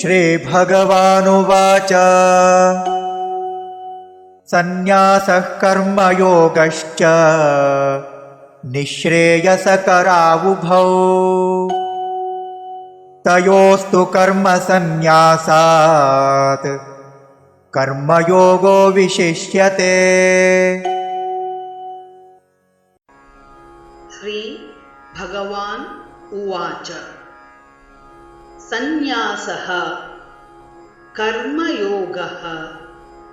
श्रीभगवानुवाच। सन्न्यासः कर्मयोगश्च निःश्रेयसकरावुभौ। तयोस्तु कर्मसन्न्यासात् कर्मयोगो विशिष्यते। श्री भगवान् उवाच सन्न्यासः कर्मयोगः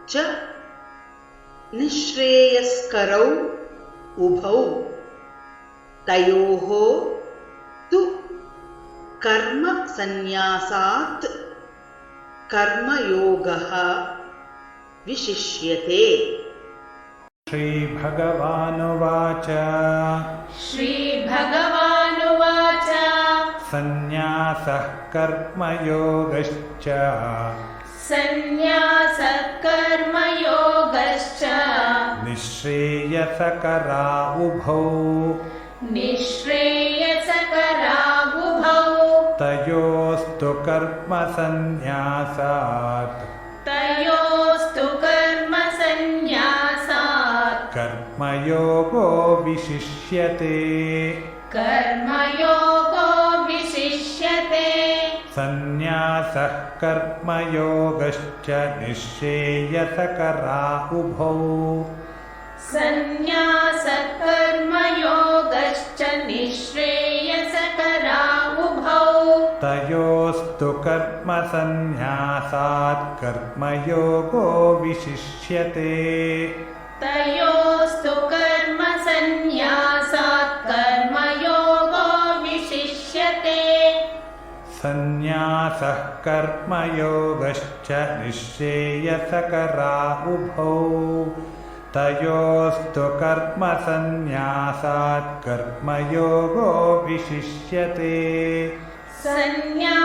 च निःश्रेयस्करौ उभौ। तयोः तु कर्मसन्न्यासात् कर्मयोगः विशिष्यते। श्रीभगवानुवाच। श्रीभगवानुवाच। सन्न्यासः कर्मयोगश्च। सन्न्यासः कर्मयोगश्च निःश्रेयसकरा उभौ। निःश्रेयसकरावुभौ तयोस्तु कर्मसन्न्यासात्। तयोस्तु कर्मसन्न्यासात्। कर्मयोगो विशिष्यते। विशिष्यते सन्न्यासः कर्मयोगश्च निःश्रेयसकरा उभौ सन्न्यासः कर्मयोगश्च निःश्रेयसकरावुभौ तयोस्तु कर्मसन्न्यासात् कर्मयोगो विशिष्यते। तयोस्तु कर्मसन्न्यासात् सन्न्यासः कर्मयोगश्च निःश्रेयसकरा उभौ तयोस्तु कर्मसन्न्यासात् कर्मयोगो विशिष्यते। सन्न्यासः